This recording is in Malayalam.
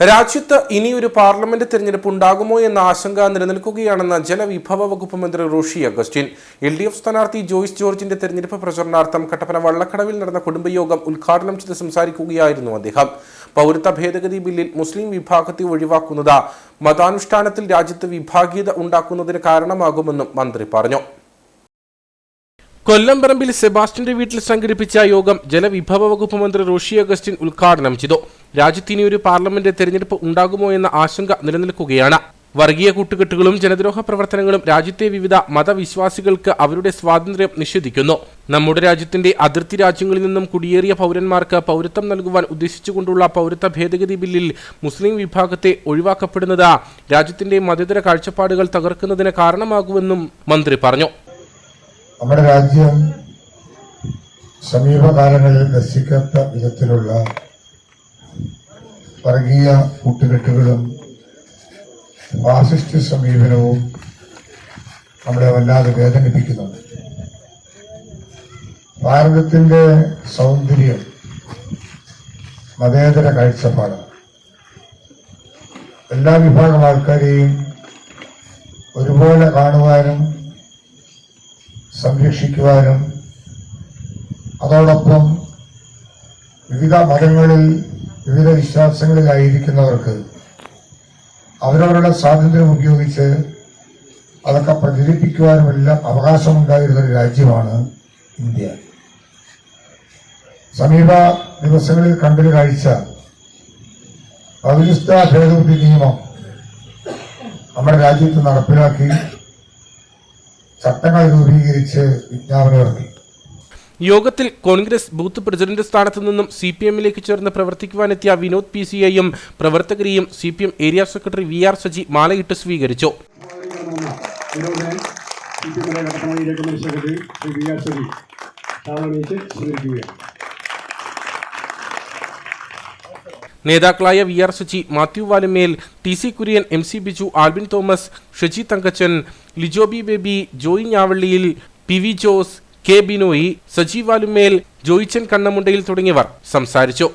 രാജ്യത്ത് ഇനിയൊരു പാർലമെന്റ് തെരഞ്ഞെടുപ്പ് ഉണ്ടാകുമോ എന്ന ആശങ്ക നിലനിൽക്കുകയാണെന്ന് ജലവിഭവ വകുപ്പ് മന്ത്രി Roshi Augustine. L D F സ്ഥാനാർത്ഥി ജോയ്സ് ജോർജിന്റെ തെരഞ്ഞെടുപ്പ് പ്രചരണാർത്ഥം കട്ടപ്പന വള്ളക്കടവിൽ നടന്ന കുടുംബയോഗം ഉദ്ഘാടനം ചെയ്ത് സംസാരിക്കുകയായിരുന്നു അദ്ദേഹം. പൗരത്വ ഭേദഗതി ബില്ലിൽ മുസ്ലിം വിഭാഗത്തെ ഒഴിവാക്കുന്നത് മതാനുഷ്ഠാനത്തിൽ രാജ്യത്ത് വിഭാഗീയത ഉണ്ടാക്കുന്നതിന് കാരണമാകുമെന്നും മന്ത്രി പറഞ്ഞു. കൊല്ലംപറമ്പിൽ സെബാസ്റ്റ്യന്റെ വീട്ടിൽ സംഘടിപ്പിച്ച യോഗം ജലവിഭവ വകുപ്പ് മന്ത്രി റോഷി അഗസ്റ്റിൻ ഉദ്ഘാടനം ചെയ്തു. രാജ്യത്ത് ഇനി ഒരു പാർലമെന്റ് തെരഞ്ഞെടുപ്പ് ഉണ്ടാകുമോ എന്ന ആശങ്ക നിലനിൽക്കുകയാണ്. വർഗീയ കൂട്ടുകെട്ടുകളും ജനദ്രോഹ പ്രവർത്തനങ്ങളും രാജ്യത്തെ വിവിധ മതവിശ്വാസികൾക്ക് അവരുടെ സ്വാതന്ത്ര്യം നിഷേധിക്കുന്നു. നമ്മുടെ രാജ്യത്തിന്റെ അതിർത്തി രാജ്യങ്ങളിൽ നിന്നും കുടിയേറിയ പൗരന്മാർക്ക് പൗരത്വം നൽകുവാൻ ഉദ്ദേശിച്ചുകൊണ്ടുള്ള പൗരത്വ ഭേദഗതി ബില്ലിൽ മുസ്ലിം വിഭാഗത്തെ ഒഴിവാക്കപ്പെടുന്നത് രാജ്യത്തിന്റെ മതേതര കാഴ്ചപ്പാടുകൾ തകർക്കുന്നതിന് കാരണമാകുമെന്നും മന്ത്രി പറഞ്ഞു. നമ്മുടെ രാജ്യം സമീപകാലങ്ങളിൽ നശിക്കാത്ത വിധത്തിലുള്ള വർഗീയ കൂട്ടുകെട്ടുകളും ഫാസിസ്റ്റ് സമീപനവും നമ്മളെ വല്ലാതെ വേദനിപ്പിക്കുന്നുണ്ട്. ഭാരതത്തിന്റെ സൗന്ദര്യം മതേതര കാഴ്ചപ്പാടാണ്. എല്ലാ വിഭാഗം ആൾക്കാരെയും ഒരുപോലെ കാണുവാനും സംരക്ഷിക്കുവാനും അതോടൊപ്പം വിവിധ മതങ്ങളിൽ വിവിധ വിശ്വാസങ്ങളിലായിരിക്കുന്നവർക്ക് അവരവരുടെ സ്വാതന്ത്ര്യം ഉപയോഗിച്ച് അതൊക്കെ പ്രചരിപ്പിക്കുവാനുമെല്ലാം അവകാശമുണ്ടായിരുന്ന ഒരു രാജ്യമാണ് ഇന്ത്യ. സമീപ ദിവസങ്ങളിൽ കണ്ടൊരു കാഴ്ച. പൗരസ്ത ഭേദഗതി നിയമം നമ്മുടെ രാജ്യത്ത് നടപ്പിലാക്കി ചട്ടങ്ങൾ രൂപീകരിച്ച് വിജ്ഞാപനം ഇറക്കി. യോഗത്തിൽ കോൺഗ്രസ് ബൂത്ത് പ്രസിഡന്റ് സ്ഥാനത്ത് നിന്നും സി പി എമ്മിലേക്ക് ചേർന്ന് പ്രവർത്തിക്കുവാനെത്തിയ വിനോദ് പി സി ഐയും പ്രവർത്തകരെയും C P M area secretary V R Saji മാലയിട്ട് സ്വീകരിച്ചു. നേതാക്കളായ V R Saji Mathew Valumel T C Kurian M C Biju Albin Thomas Shaji Thankachan Lijoby Baby Joy ഞാവള്ളിയിൽ P V Jose K Binoy Sajeevalumel Joychan Kannamundayil തുടങ്ങിയവർ സംസാരിച്ചു